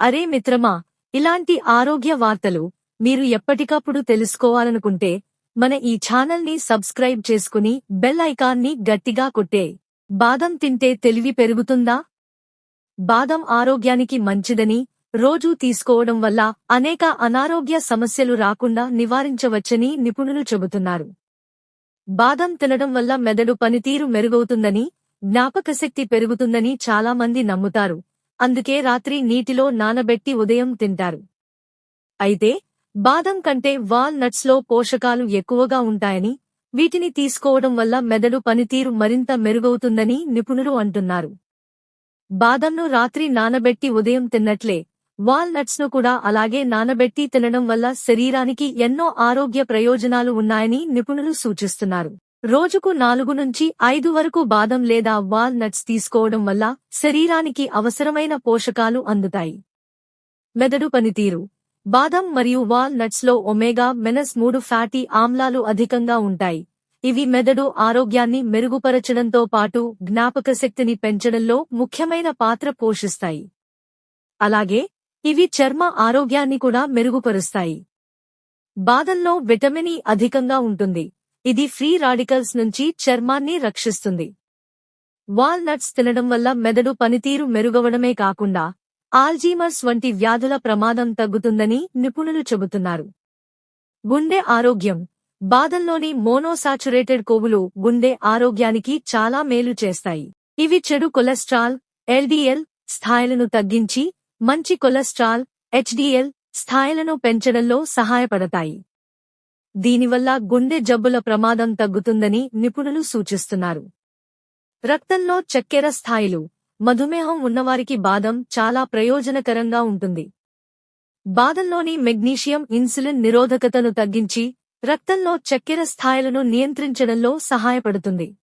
అరే మిత్రమా ఇలాంటి ఆరోగ్య వార్తలు మీరు ఎప్పటికప్పుడు తెలుసుకోవాలనుకుంటే మన ఈ ఛానల్ని సబ్స్క్రైబ్ చేసుకుని బెల్ ఐకాన్ని గట్టిగా కొట్టే. బాదం తింటే తెలివి పెరుగుతుందా? బాదం ఆరోగ్యానికి మంచిదని రోజూ తీసుకోవడం వల్ల అనేక అనారోగ్య సమస్యలు రాకుండా నివారించవచ్చని నిపుణులు చెబుతున్నారు. బాదం తినడం వల్ల మెదడు పనితీరు మెరుగవుతుందని జ్ఞాపకశక్తి పెరుగుతుందని చాలామంది నమ్ముతారు. అందుకే రాత్రి నీటిలో నానబెట్టి ఉదయం తింటారు. అయితే బాదం కంటే వాల్ నట్స్లో పోషకాలు ఎక్కువగా ఉంటాయని వీటిని తీసుకోవడం వల్ల మెదడు పనితీరు మరింత మెరుగవుతుందని నిపుణులు అంటున్నారు. బాదంను రాత్రి నానబెట్టి ఉదయం తిన్నట్లే వాల్ నట్స్ను కూడా అలాగే నానబెట్టి తినడం వల్ల శరీరానికి ఎన్నో ఆరోగ్య ప్రయోజనాలు ఉన్నాయని నిపుణులు సూచిస్తున్నారు. రోజుకు నాలుగు నుంచి ఐదు వరకు బాదం లేదా వాల్ నట్స్ తీసుకోవడం వల్ల శరీరానికి అవసరమైన పోషకాలు అందుతాయి. మెదడు పనితీరు. బాదం మరియు వాల్ నట్స్లో ఒమేగా మెనస్ మూడు ఫ్యాటీ ఆమ్లాలు అధికంగా ఉంటాయి. ఇవి మెదడు ఆరోగ్యాన్ని మెరుగుపరచడంతో పాటు జ్ఞాపకశక్తిని పెంచడంలో ముఖ్యమైన పాత్ర పోషిస్తాయి. అలాగే ఇవి చర్మ ఆరోగ్యాన్ని కూడా మెరుగుపరుస్తాయి. బాదంలో విటమిన్ e అధికంగా ఉంటుంది. ఇది ఫ్రీ రాడికల్స్ నుంచి చర్మాన్ని రక్షిస్తుంది. వాల్నట్స్ తినడం వల్ల మెదడు పనితీరు మెరుగవడమే కాకుండా ఆల్జీమర్స్ వంటి వ్యాధుల ప్రమాదం తగ్గుతుందని నిపుణులు చెబుతున్నారు. గుండె ఆరోగ్యం. బాదంలోని మోనోసాచురేటెడ్ కొవ్వులు గుండె ఆరోగ్యానికి చాలా మేలు చేస్తాయి. ఇవి చెడు కొలెస్ట్రాల్ ఎల్డిఎల్ స్థాయిలను తగ్గించి మంచి కొలెస్ట్రాల్ హెచ్డిఎల్ స్థాయిలను పెంచడంలో సహాయపడతాయి. దీనివల్ల గుండె జబ్బుల ప్రమాదం తగ్గుతుందని నిపుణులు సూచిస్తున్నారు. రక్తంలో చక్కెర స్థాయిలు మధుమేహం ఉన్నవారికి బాదం చాలా ప్రయోజనకరంగా ఉంటుంది. బాదంలోని మెగ్నీషియం ఇన్సులిన్ నిరోధకతను తగ్గించి రక్తంలో చక్కెర స్థాయిలను నియంత్రించడంలో సహాయపడుతుంది.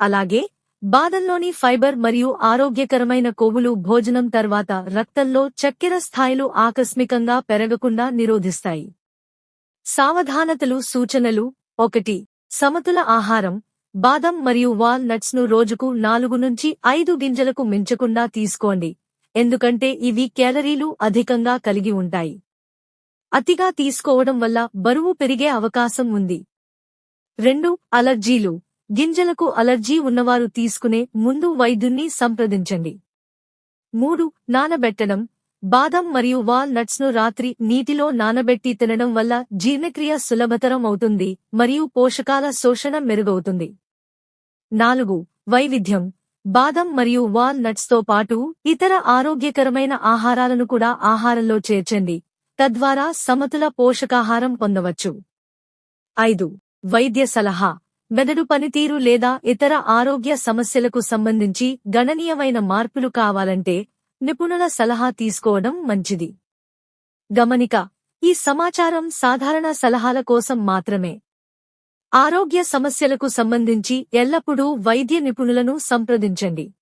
అలాగే బాదంలోని ఫైబర్ మరియు ఆరోగ్యకరమైన కొవ్వులు భోజనం తర్వాత రక్తంలో చక్కెర స్థాయిలు ఆకస్మికంగా పెరగకుండా నిరోధిస్తాయి. సావధానతలు సూచనలు ఒకటి. సమతుల ఆహారం బాదం మరియు వాల్ నట్స్ను రోజుకు నాలుగు నుంచి ఐదు గింజలకు మించకుండా తీసుకోండి. ఎందుకంటే ఇవి క్యాలరీలు అధికంగా కలిగి ఉంటాయి. అతిగా తీసుకోవడం వల్ల బరువు పెరిగే అవకాశం ఉంది. రెండు. అలర్జీలు. గింజలకు అలర్జీ ఉన్నవారు తీసుకునే ముందు వైద్యుణ్ణి సంప్రదించండి. మూడు. నానబెట్టడం. బాదం మరియు వాల్ నట్స్ను రాత్రి నీటిలో నానబెట్టి తినడం వల్ల జీర్ణక్రియ సులభతరం అవుతుంది మరియు పోషకాల శోషణ మెరుగవుతుంది. నాలుగు వైవిధ్యం. బాదం మరియు వాల్ నట్స్తో పాటు ఇతర ఆరోగ్యకరమైన ఆహారాలను కూడా ఆహారంలో చేర్చండి. తద్వారా సమతుల పోషకాహారం పొందవచ్చు. ఐదు వైద్య సలహా. మెదడు పనితీరు లేదా ఇతర ఆరోగ్య సమస్యలకు సంబంధించి గణనీయమైన మార్పులు కావాలంటే నిపుణుల సలహా తీసుకోవడం మంచిది. గమనిక ఈ సమాచారం సాధారణ సలహాల కోసం మాత్రమే. ఆరోగ్య సమస్యలకు సంబంధించి ఎల్లప్పుడూ వైద్య నిపుణులను సంప్రదించండి.